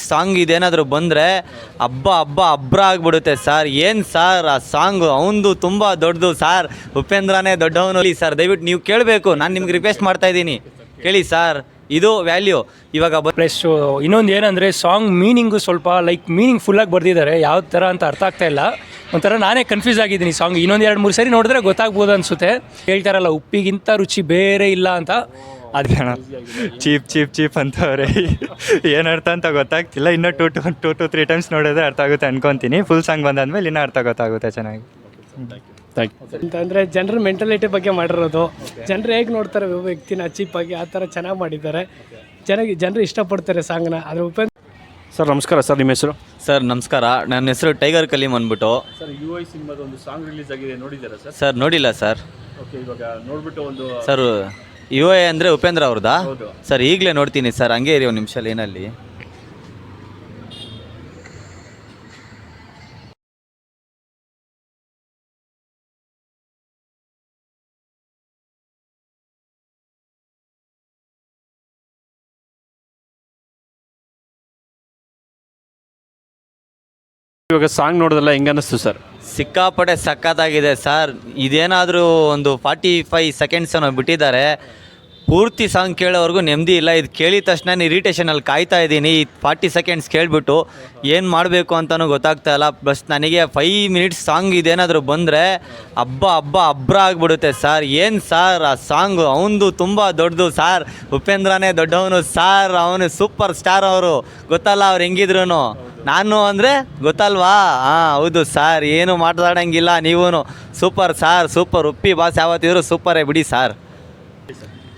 Song ಇದೇನಾದರೂ ಬಂದರೆ ಹಬ್ಬ ಹಬ್ಬ ಅಬ್ರ ಆಗ್ಬಿಡುತ್ತೆ ಸರ್ ಏನು ಸರ್ ಆ ಸಾಂಗು ಅವನದು ತುಂಬ ದೊಡ್ಡದು ಸರ್ ಉಪೇಂದ್ರನೇ ದೊಡ್ಡವನು ಸರ್ ದಯವಿಟ್ಟು ನೀವು ಕೇಳಬೇಕು ನಾನು ನಿಮ್ಗೆ ರಿಕ್ವೆಸ್ಟ್ ಮಾಡ್ತಾ ಇದ್ದೀನಿ ಕೇಳಿ ಸರ್ ಇದು ವ್ಯಾಲ್ಯೂ ಇವಾಗ ಪ್ಲಸ್ ಇನ್ನೊಂದು ಏನಂದರೆ ಸಾಂಗ್ ಮೀನಿಂಗು ಸ್ವಲ್ಪ ಲೈಕ್ ಮೀನಿಂಗ್ ಫುಲ್ಲಾಗಿ ಬರೆದಿದ್ದಾರೆ ಯಾವ ಥರ ಅಂತ ಅರ್ಥ ಆಗ್ತಾ ಇಲ್ಲ ಒಂಥರ ನಾನೇ ಕನ್ಫ್ಯೂಸ್ ಆಗಿದ್ದೀನಿ ಸಾಂಗ್ ಇನ್ನೊಂದು ಎರಡು ಮೂರು ಸರಿ ನೋಡಿದ್ರೆ ಗೊತ್ತಾಗ್ಬೋದು ಅನಿಸುತ್ತೆ ಹೇಳ್ತಾರಲ್ಲ ಉಪ್ಪಿಗಿಂತ ರುಚಿ ಬೇರೆ ಇಲ್ಲ ಅಂತ ಅದು ಚೀಪ್ ಚೀಪ್ ಚೀಪ್ ಅಂತವ್ರೆ. ಏನು ಅರ್ಥ ಅಂತ ಗೊತ್ತಾಗ್ತಿಲ್ಲ. ಇನ್ನೂ two two two two three times ನೋಡಿದ್ರೆ ಅರ್ಥ ಆಗುತ್ತೆ ಅನ್ಕೊಂತೀನಿ. ಫುಲ್ ಸಾಂಗ್ ಬಂದಾದ್ಮೇಲೆ ಇನ್ನೂ ಅರ್ಥ ಗೊತ್ತಾಗುತ್ತೆ ಚೆನ್ನಾಗಿ. ಅಂತಂದರೆ ಜನರ ಮೆಂಟಾಲಿಟಿ ಬಗ್ಗೆ ಮಾಡಿರೋದು. ಜನರು ಹೇಗೆ ನೋಡ್ತಾರೆ ಒಬ್ಬ ವ್ಯಕ್ತಿನ ಚೀಪಾಗಿ ಆ ಥರ ಚೆನ್ನಾಗಿ ಮಾಡಿದ್ದಾರೆ. ಚೆನ್ನಾಗಿ ಜನರು ಇಷ್ಟಪಡ್ತಾರೆ ಸಾಂಗ್ನ ಅದ್ರ ಉಪೇಂದ್ರ ಸರ್ ನಮಸ್ಕಾರ. ಸರ್ ನಿಮ್ಮ ಹೆಸರು? ಸರ್ ನಮಸ್ಕಾರ. ನನ್ನ ಹೆಸರು ಟೈಗರ್ ಕಲೀಮ್ ಅಂದ್ಬಿಟ್ಟು. ಸರ್ ಯು ಐ ಸಿನಿಮಾದ ಒಂದು ಸಾಂಗ್ ರಿಲೀಸ್ ಆಗಿದೆ. ನೋಡಿದ್ದೀರಾ ಸರ್ ಸರ್ ನೋಡಿಲ್ಲ ಸರ್ ಓಕೆ ಇವಾಗ ನೋಡ್ಬಿಟ್ಟು ಒಂದು ಸರ್ ಯು ಎ ಅಂದರೆ ಉಪೇಂದ್ರ ಅವ್ರದ್ದಾ ಸರ್ ಈಗಲೇ ನೋಡ್ತೀನಿ ಸರ್ ಹಂಗೆ ಇರಿ ಒಂದು ನಿಮಿಷ ಏನಲ್ಲಿ ಇವಾಗ ಸಾಂಗ್ ನೋಡೋದಲ್ಲ ಹೆಂಗ ಅನ್ನಿಸ್ತು ಸರ್ ಸಿಕ್ಕಾಪಟ್ಟೆ ಸಖತ್ತಾಗಿದೆ ಸರ್ ಇದೇನಾದರೂ ಒಂದು ಫಾರ್ಟಿ ಫೈ ಸೆಕೆಂಡ್ಸ್ ಅನ್ನೋ ಬಿಟ್ಟಿದ್ದಾರೆ. ಪೂರ್ತಿ ಸಾಂಗ್ ಕೇಳೋವರೆಗೂ ನೆಮ್ಮದಿ ಇಲ್ಲ. ಇದು ಕೇಳಿದ ತಕ್ಷಣ ಇರಿಟೇಷನಲ್ಲಿ ಕಾಯ್ತಾ ಇದ್ದೀನಿ. ಈ ಫಾರ್ಟಿ ಸೆಕೆಂಡ್ಸ್ ಕೇಳಿಬಿಟ್ಟು ಏನು ಮಾಡಬೇಕು ಅಂತಲೂ ಗೊತ್ತಾಗ್ತಾ ಇಲ್ಲ. ಪ್ಲಸ್ ನನಗೆ ಫೈವ್ ಮಿನಿಟ್ಸ್ ಸಾಂಗ್ ಇದೇನಾದರೂ ಬಂದರೆ ಹಬ್ಬ ಹಬ್ಬ ಅಬ್ರ ಆಗಿಬಿಡುತ್ತೆ ಸರ್ ಏನು ಸರ್ ಆ ಸಾಂಗು ಅವನದು ತುಂಬ ದೊಡ್ಡದು ಸಾರ್ ಉಪೇಂದ್ರನೇ ದೊಡ್ಡವನು ಸಾರ್ ಅವನು ಸೂಪರ್ ಸ್ಟಾರ್ ಅವರು. ಗೊತ್ತಲ್ಲ ಅವ್ರು ಹೆಂಗಿದ್ರು ನಾನು ಅಂದರೆ ಗೊತ್ತಲ್ವಾ? ಹಾಂ, ಹೌದು ಸಾರ್, ಏನು ಮಾತಾಡಂಗಿಲ್ಲ ನೀವೂ super sir, super Uppi boss ಯಾವತ್ತಿದ್ರು ಸೂಪರೇ ಬಿಡಿ ಸಾರ್.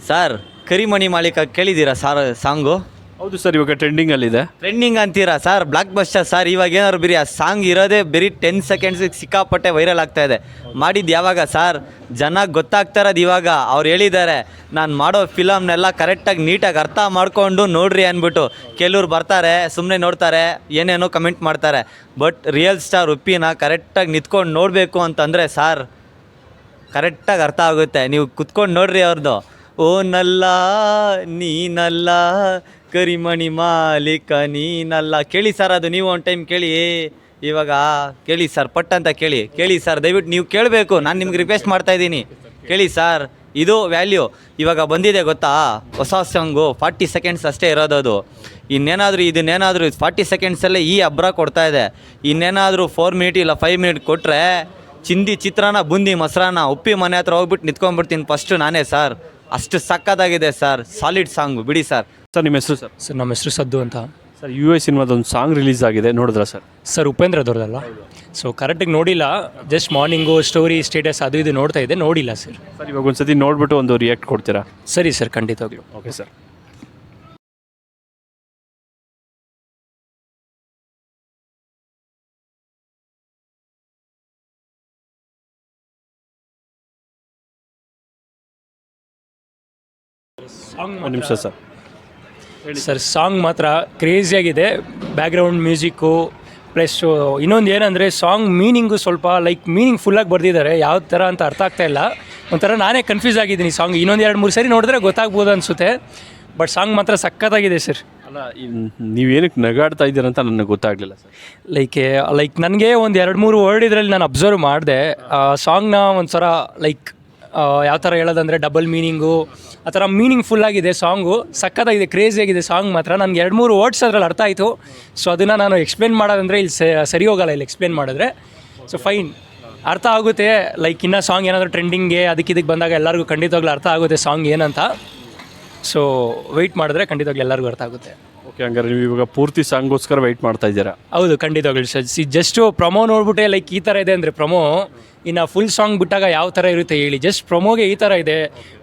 ಸರ್, ಕರಿಮಣಿ ಮಾಲೀಕ ಕೇಳಿದ್ದೀರಾ ಸಾರ್, ಸಾಂಗು? ಹೌದು ಸರ್, ಇವಾಗ ಟ್ರೆಂಡಿಂಗಲ್ಲಿದೆ ಟ್ರೆಂಡಿಂಗ್ ಅಂತೀರಾ ಸರ್? ಬ್ಲಾಕ್ ಬಸ್ಟರ್ ಸರ್, ಇವಾಗ ಏನಾದ್ರು ಬರೀ ಆ ಸಾಂಗ್ ಇರೋದೇ ಬರೀ ಟೆನ್ ಸೆಕೆಂಡ್ಸಿಗೆ ಸಿಕ್ಕಾಪಟ್ಟೆ ವೈರಲ್ ಆಗ್ತಾ ಇದೆ. ಮಾಡಿದ್ದು ಯಾವಾಗ ಸರ್? ಜನ ಗೊತ್ತಾಗ್ತಾ ಇರೋದು ಇವಾಗ. ಅವ್ರು ಹೇಳಿದ್ದಾರೆ, ನಾನು ಮಾಡೋ ಫಿಲಮ್ನೆಲ್ಲ ಕರೆಕ್ಟಾಗಿ ನೀಟಾಗಿ ಅರ್ಥ ಮಾಡಿಕೊಂಡು ನೋಡ್ರಿ ಅಂದ್ಬಿಟ್ಟು. ಕೆಲವ್ರು ಬರ್ತಾರೆ ಸುಮ್ಮನೆ ನೋಡ್ತಾರೆ, ಏನೇನೋ ಕಮೆಂಟ್ ಮಾಡ್ತಾರೆ. ಬಟ್ ರಿಯಲ್ ಸ್ಟಾರ್ ಉಪ್ಪಿನ ಕರೆಕ್ಟಾಗಿ ನಿಂತ್ಕೊಂಡು ನೋಡಬೇಕು ಅಂತಂದರೆ ಸಾರ್ ಕರೆಕ್ಟಾಗಿ ಅರ್ಥ ಆಗುತ್ತೆ. ನೀವು ಕುತ್ಕೊಂಡು ನೋಡ್ರಿ ಅವ್ರದ್ದು ಓ ನಲ್ಲ ನೀನಲ್ಲ ಕರಿಮಣಿ ಮಾಲೀಕ ನೀನಲ್ಲ ಕೇಳಿ ಸರ್, ಅದು ನೀವು ಒಂದು ಟೈಮ್ ಕೇಳಿ. ಇವಾಗ ಕೇಳಿ ಸರ್ ಪಟ್ ಅಂತ ಕೇಳಿ. ಕೇಳಿ ಸರ್, ದಯವಿಟ್ಟು ನೀವು ಕೇಳಬೇಕು. ನಾನು ನಿಮ್ಗೆ ರಿಕ್ವೆಸ್ಟ್ ಮಾಡ್ತಾ ಇದ್ದೀನಿ. ಕೇಳಿ ಸರ್, ಇದು ವ್ಯಾಲ್ಯೂ ಇವಾಗ ಬಂದಿದೆ ಗೊತ್ತಾ? ಹೊಸ ಸಾಂಗು ಫಾರ್ಟಿ ಸೆಕೆಂಡ್ಸ್ ಅಷ್ಟೇ ಇರೋದು ಅದು. ಇನ್ನೇನಾದರೂ, ಇದನ್ನೇನಾದರೂ ಫಾರ್ಟಿ ಸೆಕೆಂಡ್ಸಲ್ಲೇ ಈ ಅಬ್ರ ಕೊಡ್ತಾ ಇದೆ. ಇನ್ನೇನಾದರೂ ಫೋರ್ ಮಿನಿಟ್ ಇಲ್ಲ ಫೈವ್ ಮಿನಿಟ್ ಕೊಟ್ಟರೆ ಚಿಂದಿ ಚಿತ್ರಾನ್ನ, ಬುಂದಿ ಮೊಸರನ್ನ, ಉಪ್ಪಿ ಮನೆ ಹತ್ರ ಹೋಗ್ಬಿಟ್ಟು ನಿಂತ್ಕೊಂಡ್ಬಿಡ್ತೀನಿ ಫಸ್ಟು ನಾನೇ ಸರ್. ಅಷ್ಟು ಸಕ್ಕತ್ತಾಗಿದೆ ಸರ್. ಸಾಲಿಡ್ ಸಾಂಗು ಬಿಡಿ ಸರ್. ಸರ್ ನಿಮ್ಮ ಹೆಸರು ಸರ್? ಸರ್ ನಮ್ಮ ಹೆಸರು ಸದ್ದು ಅಂತ. ಸರ್ ಯು ಎಸ್ ಸಿನಿಮಾದ ಒಂದು ಸಾಂಗ್ ರಿಲೀಸ್ ಆಗಿದೆ. ನೋಡಿದ್ರಾ ಸರ್? ಸರ್ ಉಪೇಂದ್ರದವ್ರದಲ್ಲ ಸೊ ಕರೆಕ್ಟಾಗಿ ನೋಡಿಲ್ಲ. ಜಸ್ಟ್ ಮಾರ್ನಿಂಗು ಸ್ಟೋರಿ ಸ್ಟೇಟಸ್ ಅದು ಇದು ನೋಡ್ತಾ ಇದ್ದೆ ನೋಡಿಲ್ಲ ಸರ್. ಸರ್ ಇವಾಗ ಒಂದ್ಸತಿ ನೋಡ್ಬಿಟ್ಟು ಒಂದು ರಿಯಾಕ್ಟ್ ಕೊಡ್ತೀರಾ? ಸರಿ ಸರ್ ಖಂಡಿತವಾಗ್ಲೂ. ಓಕೆ ಸರ್ ಒಂದು ನಿಮಿಷ ಸರ್. ಸರ್ ಸಾಂಗ್ ಮಾತ್ರ ಕ್ರೇಜಿಯಾಗಿದೆ ಬ್ಯಾಕ್ಗ್ರೌಂಡ್ ಮ್ಯೂಸಿಕ್ಕು ಪ್ಲಸ್ ಇನ್ನೊಂದು ಏನಂದರೆ ಸಾಂಗ್ ಮೀನಿಂಗು ಸ್ವಲ್ಪ ಲೈಕ್ ಮೀನಿಂಗ್ ಫುಲ್ಲಾಗಿ ಬರೆದಿದ್ದಾರೆ. ಯಾವ ಥರ ಅಂತ ಅರ್ಥ ಆಗ್ತಾ ಇಲ್ಲ. ಒಂಥರ ನಾನೇ ಕನ್ಫ್ಯೂಸ್ ಆಗಿದ್ದೀನಿ ಸಾಂಗ್ ಇನ್ನೊಂದು ಎರಡು ಮೂರು ಸರಿ ನೋಡಿದ್ರೆ ಗೊತ್ತಾಗ್ಬೋದು ಅನಿಸುತ್ತೆ. ಬಟ್ ಸಾಂಗ್ ಮಾತ್ರ ಸಖತ್ತಾಗಿದೆ ಸರ್. ಅಲ್ಲ ನೀವೇನಕ್ಕೆ ನಗಾಡ್ತಾ ಇದ್ದೀರ ಅಂತ ನನಗೆ ಗೊತ್ತಾಗಲಿಲ್ಲ ಸರ್. ಲೈಕ್ ಲೈಕ್ ನನಗೆ ಒಂದು ಎರಡು ಮೂರು ವರ್ಡ್ ಇದರಲ್ಲಿ ನಾನು ಅಬ್ಸರ್ವ್ ಮಾಡಿದೆ. ಸಾಂಗ್ನ ಒಂಥರ ಲೈಕ್ ಯಾವ ಥರ ಹೇಳೋದಂದರೆ ಡಬಲ್ ಮೀನಿಂಗು ಆ ಥರ ಮೀನಿಂಗ್ಫುಲ್ ಆಗಿದೆ ಸಾಂಗು. ಸಖತ್ತಾಗಿದೆ ಕ್ರೇಜಿ ಆಗಿದೆ ಸಾಂಗ್ ಮಾತ್ರ. ನನಗೆ ಎರಡು ಮೂರು ವರ್ಡ್ಸ್ ಅದ್ರಲ್ಲಿ ಅರ್ಥ ಆಯಿತು. ಸೊ ಅದನ್ನು ನಾನು ಎಕ್ಸ್ಪ್ಲೇನ್ ಮಾಡೋದಂದರೆ ಇಲ್ಲಿ ಸರಿ ಹೋಗಲ್ಲ ಇಲ್ಲಿ ಎಕ್ಸ್ಪ್ಲೇನ್ ಮಾಡಿದ್ರೆ. ಸೊ ಫೈನ್ ಅರ್ಥ ಆಗುತ್ತೆ. ಲೈಕ್ ಇನ್ನೂ ಸಾಂಗ್ ಏನಾದರೂ ಟ್ರೆಂಡಿಂಗ್ಗೆ ಅದಕ್ಕೆ ಇದಕ್ಕೆ ಬಂದಾಗ ಎಲ್ಲರಿಗೂ ಖಂಡಿತವಾಗ್ಲೂ ಅರ್ಥ ಆಗುತ್ತೆ ಸಾಂಗ್ ಏನಂತ. ಸೊ ವೆಯ್ಟ್ ಮಾಡಿದ್ರೆ ಖಂಡಿತವಾಗ್ಲೂ ಎಲ್ಲರಿಗೂ ಅರ್ಥ ಆಗುತ್ತೆ. ಓಕೆ ನೀವು ಇವಾಗ ಪೂರ್ತಿ ಸಾಂಗ್ಗೋಸ್ಕರ ವೆಯ್ಟ್ ಮಾಡ್ತಾ ಇದ್ದೀರಾ? ಹೌದು ಖಂಡಿತವಾಗ್ಲು ಸರ್. ಸಿ ಜಸ್ಟು ಪ್ರೊಮೋ ನೋಡ್ಬಿಟ್ಟೆ ಲೈಕ್ ಈ ಥರ ಇದೆ ಅಂದರೆ ಪ್ರೊಮೋ ಇನ್ನು ಫುಲ್ ಸಾಂಗ್ ಬಿಟ್ಟಾಗ ಯಾವ ಥರ ಇರುತ್ತೆ ಹೇಳಿ. ಜಸ್ಟ್ ಪ್ರೊಮೋಗೆ ಈ ಥರ ಇದೆ.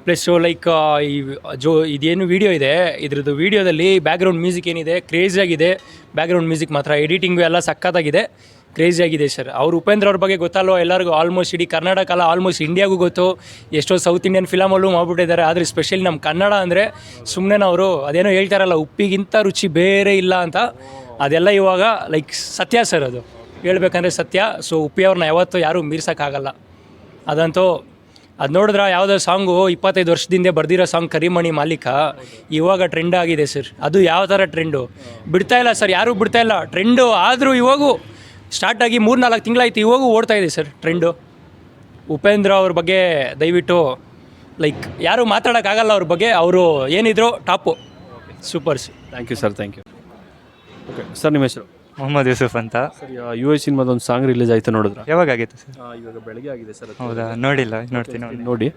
ಪ್ಲಸ್ ಲೈಕ್ ಈ ಜೋ, ಇದೇನು ವಿಡಿಯೋ ಇದೆ. ಇದ್ರದ್ದು ವಿಡಿಯೋದಲ್ಲಿ ಬ್ಯಾಕ್ಗ್ರೌಂಡ್ ಮ್ಯೂಸಿಕ್ ಏನಿದೆ ಕ್ರೇಜಿಯಾಗಿದೆ ಬ್ಯಾಕ್ಗ್ರೌಂಡ್ ಮ್ಯೂಸಿಕ್ ಮಾತ್ರ ಎಡಿಟಿಂಗು ಎಲ್ಲ ಸಖತ್ತಾಗಿದೆ ಕ್ರೇಜಿಯಾಗಿದೆ ಸರ್ ಅವ್ರು ಉಪೇಂದ್ರ ಅವ್ರ ಬಗ್ಗೆ ಗೊತ್ತಲ್ವ? ಎಲ್ಲರಿಗೂ ಆಲ್ಮೋಸ್ಟ್ ಇಡೀ ಕರ್ನಾಟಕ ಅಲ್ಲ ಆಲ್ಮೋಸ್ಟ್ ಇಂಡಿಯಾಗೂ ಗೊತ್ತು. ಎಷ್ಟೋ ಸೌತ್ ಇಂಡಿಯನ್ ಫಿಲಮಲ್ಲೂ ಮಾಡ್ಬಿಟ್ಟಿದ್ದಾರೆ. ಆದರೆ ಸ್ಪೆಷಲಿ ನಮ್ಮ ಕನ್ನಡ ಅಂದರೆ ಸುಮ್ಮನೆ ಅವರು ಅದೇನೋ ಹೇಳ್ತಾರಲ್ಲ, ಉಪ್ಪಿಗಿಂತ ರುಚಿ ಬೇರೆ ಇಲ್ಲ ಅಂತ. ಅದೆಲ್ಲ ಇವಾಗ ಲೈಕ್ ಸತ್ಯ ಸರ್ ಅದು. ಹೇಳ್ಬೇಕಂದ್ರೆ ಸತ್ಯ. ಸೊ ಉಪ್ಪಿ ಅವ್ರನ್ನ ಯಾವತ್ತೂ ಯಾರೂ ಮೀರ್ಸೋಕ್ಕಾಗಲ್ಲ. ಅದಂತೂ ಅದು ನೋಡಿದ್ರೆ ಯಾವುದೋ ಸಾಂಗು ಇಪ್ಪತ್ತೈದು ವರ್ಷದಿಂದ ಬರ್ದಿರೋ ಸಾಂಗ್ ಕರಿಮಣಿ ಮಾಲೀಕ. ಇವಾಗ ಟ್ರೆಂಡ್ ಆಗಿದೆ ಸರ್ ಅದು ಯಾವ ಥರ ಟ್ರೆಂಡು ಬಿಡ್ತಾ ಇಲ್ಲ ಸರ್ ಯಾರೂ ಬಿಡ್ತಾ ಇಲ್ಲ. ಟ್ರೆಂಡು ಆದರೂ ಇವಾಗೂ ಸ್ಟಾರ್ಟ್ ಆಗಿ ಮೂರು ನಾಲ್ಕು ತಿಂಗಳಾಯ್ತು ಇವಾಗೂ ಓಡ್ತಾ ಇದೆ ಸರ್ ಟ್ರೆಂಡು ಉಪೇಂದ್ರ ಅವ್ರ ಬಗ್ಗೆ ದಯವಿಟ್ಟು ಲೈಕ್ ಯಾರು ಮಾತಾಡೋಕ್ಕಾಗಲ್ಲ ಅವ್ರ ಬಗ್ಗೆ ಅವರು ಏನಿದ್ರು top supers thank you sir thank you okay sir ನಿಮ್ಮ ಹೆಸರು? ಮೊಹಮ್ಮದ್ ಯೂಸುಫ್ ಅಂತ. ಸರ್ ಯು ಎಸ್ ಸಿನಿಮಾದ ಒಂದು ಸಾಂಗ್ ರಿಲೀಸ್ ಆಯಿತು ನೋಡಿದ್ರೆ? ಯಾವಾಗ ಆಗಿತ್ತು ಸರ್ ಇವಾಗ ಬೆಳಗ್ಗೆ ಆಗಿದೆ ಸರ್. ಹೌದಾ? ನೋಡಿಲ್ಲ ನೋಡ್ತೀನಿ ನೋಡಿ. ನೋಡಿ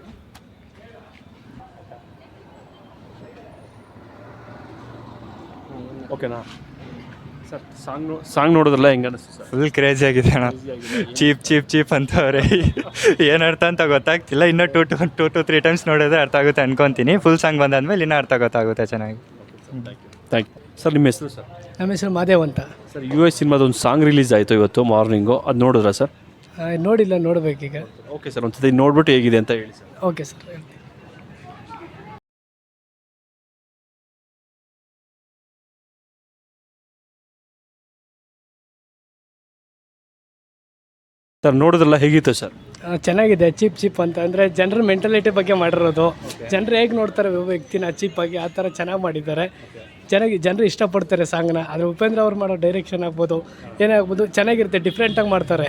ಓಕೆನಾ ಸರ್ ಸಾಂಗ್ ಸಾಂಗ್ ನೋಡಿದ್ರಲ್ಲ ಹೆಂಗೆ ಅನಿಸ್ತು ಸರ್? ಫುಲ್ ಕ್ರೇಜಿ ಆಗಿದೆ ಅಣ್ಣ. ಚೀಪ್ ಚೀಪ್ ಚೀಪ್ ಅಂತವ್ರೆ. ಏನು ಅರ್ಥ ಅಂತ ಗೊತ್ತಾಗ್ತಿಲ್ಲ. ಇನ್ನೂ two two two two three times ನೋಡಿದ್ರೆ ಅರ್ಥ ಆಗುತ್ತೆ ಅನ್ಕೊಂತೀನಿ. ಫುಲ್ ಸಾಂಗ್ ಬಂದಾದ್ಮೇಲೆ ಇನ್ನೂ ಅರ್ಥ ಗೊತ್ತಾಗುತ್ತೆ ಚೆನ್ನಾಗಿ. ಥ್ಯಾಂಕ್ ಯು ಸರ್ ನಿಮ್ಮ ಹೆಸರು ಸರ್ ನಮ್ಮ ಹೆಸರು ಮಾದೇವ್ ಅಂತ. ಸರ್ ಯು ಎಸ್ ಸಿನಿಮಾದ ಒಂದು ಸಾಂಗ್ ರಿಲೀಸ್ ಆಯಿತು ಇವತ್ತು ಮಾರ್ನಿಂಗು ಅದು ನೋಡಿದ್ರಾ ಸರ್ ಆ, ನೋಡಿಲ್ಲ ನೋಡಬೇಕೀಗ. ಓಕೆ ಸರ್ ಒಂದು ಸತಿ ನೋಡ್ಬಿಟ್ಟು ಹೇಗಿದೆ ಅಂತ ಹೇಳಿ ಸರ್ ಓಕೆ ಸರ್ ಸರ್ ನೋಡಿದ್ರಲ್ಲ ಹೇಗಿತ್ತು ಸರ್? ಚೆನ್ನಾಗಿದೆ ಚೀಪ್ ಚೀಪ್ ಅಂತ. ಅಂದರೆ ಜನರ ಮೆಂಟಾಲಿಟಿ ಬಗ್ಗೆ ಮಾಡಿರೋದು. ಜನರು ಹೇಗೆ ನೋಡ್ತಾರೆ ಒಬ್ಬ ವ್ಯಕ್ತಿನ ಚೀಪಾಗಿ ಆ ಥರ ಚೆನ್ನಾಗಿ ಮಾಡಿದ್ದಾರೆ. ಚೆನ್ನಾಗಿ ಜನರು ಇಷ್ಟಪಡ್ತಾರೆ ಸಾಂಗ್ನ. ಆದರೆ ಉಪೇಂದ್ರ ಅವ್ರು ಮಾಡೋ ಡೈರೆಕ್ಷನ್ ಆಗ್ಬೋದು ಏನೇ ಆಗ್ಬೋದು ಚೆನ್ನಾಗಿರುತ್ತೆ ಡಿಫ್ರೆಂಟಾಗಿ ಮಾಡ್ತಾರೆ.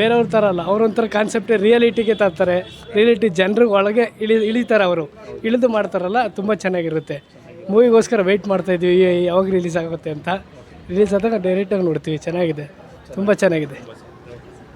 ಬೇರೆಯವ್ರ ಥರ ಅಲ್ಲ ಅವ್ರೊಂಥರ ಕಾನ್ಸೆಪ್ಟ್ ರಿಯಾಲಿಟಿಗೆ ತರ್ತಾರೆ. ರಿಯಾಲಿಟಿ ಜನರಿಗೆ ಒಳಗೆ ಇಳಿ ಇಳಿತಾರೆ ಅವರು. ಇಳಿದು ಮಾಡ್ತಾರಲ್ಲ ತುಂಬ ಚೆನ್ನಾಗಿರುತ್ತೆ. ಮೂವಿಗೋಸ್ಕರ ವೆಯ್ಟ್ ಮಾಡ್ತಾಯಿದ್ವಿ ಯಾವಾಗ ರಿಲೀಸ್ ಆಗುತ್ತೆ ಅಂತ. ರಿಲೀಸ್ ಆದಾಗ ಡೈರೆಕ್ಟಾಗಿ ನೋಡ್ತೀವಿ ಚೆನ್ನಾಗಿದೆ. ತುಂಬ ಚೆನ್ನಾಗಿದೆ.